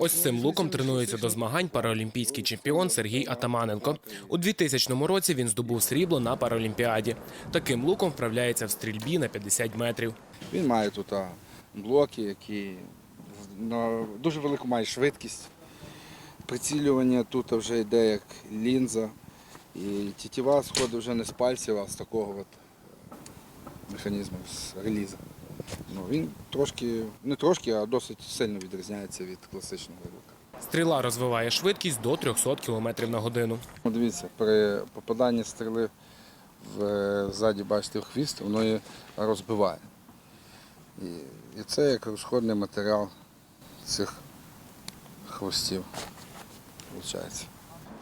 Ось цим луком тренується до змагань параолімпійський чемпіон Сергій Атаманенко. У 2000 році він здобув срібло на паралімпіаді. Таким луком вправляється в стрільбі на 50 метрів. Він має тут блоки, які на дуже велику має швидкість. Прицілювання тут вже йде як лінза. І тітіва сходить вже не з пальців, а з такого от механізму, з реліза. Ну, він трошки, не трошки, а досить сильно відрізняється від класичного лука. Стріла розвиває швидкість до 300 км на годину. Ну, Дивіться, при попаданні стріли в, е, ззаді, бачите, в хвіст, воно її розбиває. І, і це як розходний матеріал цих хвостів. Виходить.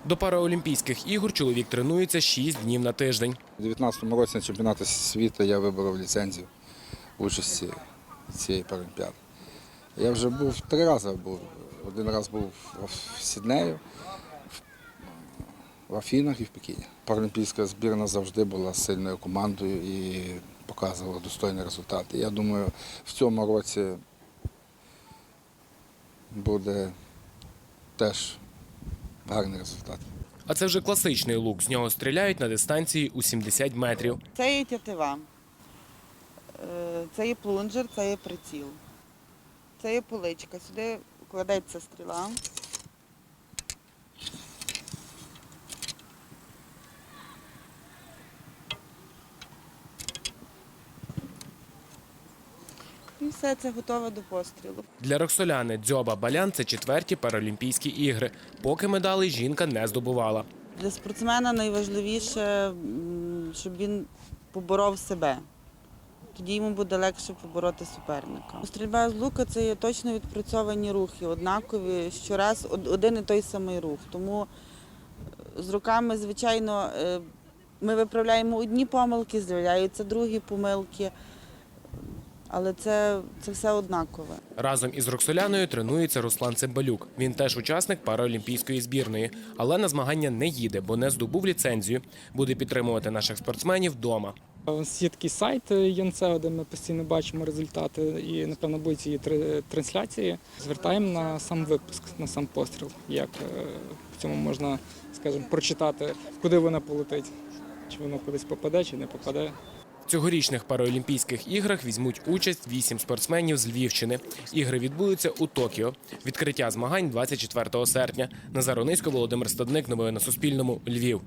До параолімпійських ігор чоловік тренується 6 днів на тиждень. У 2019 році на чемпіонаті світу я виборов ліцензію участі цієї паралімпіади. Я вже був три рази був. Один раз був в Сіднею, в Афінах і в Пекіні. Паралімпійська збірна завжди була сильною командою і показувала достойні результати. Я думаю, в цьому році буде теж гарний результат. А це вже класичний лук. З нього стріляють на дистанції у 70 метрів. Це є тятива, це є плунжер, це є приціл. Це є поличка. Сюди кладеться стріла. І все це готове до пострілу. Для Роксоляни Дзьоба Балян це четверті паралімпійські ігри. Поки медалей жінка не здобувала. Для спортсмена найважливіше, щоб він поборов себе. Тоді йому буде легше побороти суперника. Стрільба з лука це є точно відпрацьовані рухи, однакові щораз один і той самий рух. Тому е, з руками, звичайно, е, ми виправляємо одні помилки, з'являються другі помилки, але це, це все однакове. Разом із Роксоляною тренується Руслан Цимбалюк. Він теж учасник параолімпійської збірної, але на змагання не їде, бо не здобув ліцензію. Буде підтримувати наших спортсменів вдома. У нас є такий сайт ЄНЦЕО, де ми постійно бачимо результати, і напевно будуть її трансляції. Звертаємо на сам випуск, на сам постріл, як е, в цьому можна, скажімо, прочитати, куди вона полетить, чи воно кудись попаде, чи не попаде. Цьогорічних параолімпійських іграх візьмуть участь вісім спортсменів з Львівщини. Ігри відбудуться у Токіо. Відкриття змагань 24 серпня. Назар Онисько, Володимир Стадник. Новини на Суспільному. Львів.